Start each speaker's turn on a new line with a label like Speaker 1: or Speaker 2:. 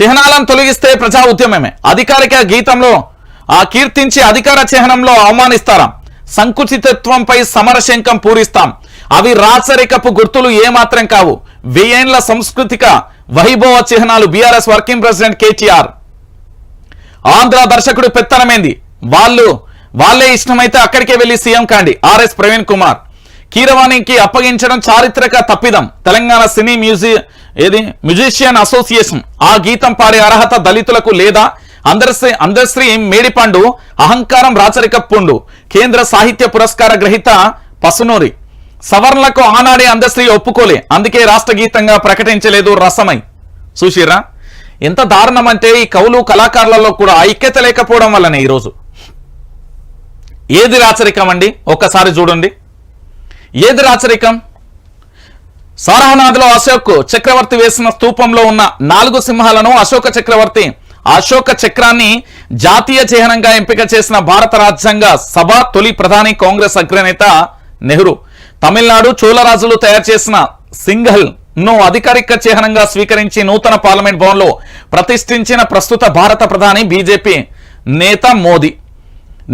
Speaker 1: చిహ్నాలను తొలగిస్తే ప్రజా ఉద్యమమే. అధికారిక గీతంలో ఆ కీర్తించి అధికార చిహ్నంలో అవమానిస్తారా. సంకుచితత్వంపై సమరశంకం పూరిస్తాం. అవి రాచరికపు గుర్తులు ఏమాత్రం కావు. వెయ్యేండ్ల సాంస్కృతిక వైభవ చిహ్నాలు BRS working president KTR. Andhra దర్శకుడు పెత్తనమైంది. వాళ్ళు వాళ్ళే ఇష్టమైతే అక్కడికే వెళ్ళి సీఎం కాండి. ఆర్ఎస్ ప్రవీణ్ కుమార్. కీరవాణికి అప్పగించడం చారిత్రక తప్పిదం. తెలంగాణ సినీ మ్యూజి ఏది? Musician association. ఆ గీతం పాడే అర్హత దళితులకు లేదా? అందరిశ్రీ అందరిశ్రీ మేడిపండు అహంకారం రాచరిక పుండు. కేంద్ర సాహిత్య పురస్కార గ్రహీత పసునూరి. సవర్ణలకు ఆనాడే అందశ్రీ ఒప్పుకోలే. అందుకే రాష్ట్ర గీతంగా ప్రకటించలేదు రసమై. చూసిరా ఎంత దారుణం అంటే ఈ కవులు కళాకారులలో కూడా ఐక్యత లేకపోవడం వల్లనే ఈరోజు. ఏది రాచరికం అండి ఒక్కసారి చూడండి. ఏది రాచరికం? సారహనాథ్లో అశోక్ చక్రవర్తి వేసిన స్తూపంలో ఉన్న నాలుగు సింహాలను అశోక చక్రవర్తి అశోక చక్రాన్ని జాతీయ చిహ్నంగా ఎంపిక చేసిన భారత రాజ్యాంగ సభ తొలి ప్రధాని కాంగ్రెస్ అగ్రనేత నెహ్రూ. తమిళనాడు చోళరాజులు తయారు చేసిన సింఘల్ను అధికారిక చిహ్నంగా స్వీకరించి నూతన పార్లమెంట్ భవన్లో ప్రతిష్ఠించిన ప్రస్తుత భారత ప్రధాని బీజేపీ నేత మోదీ.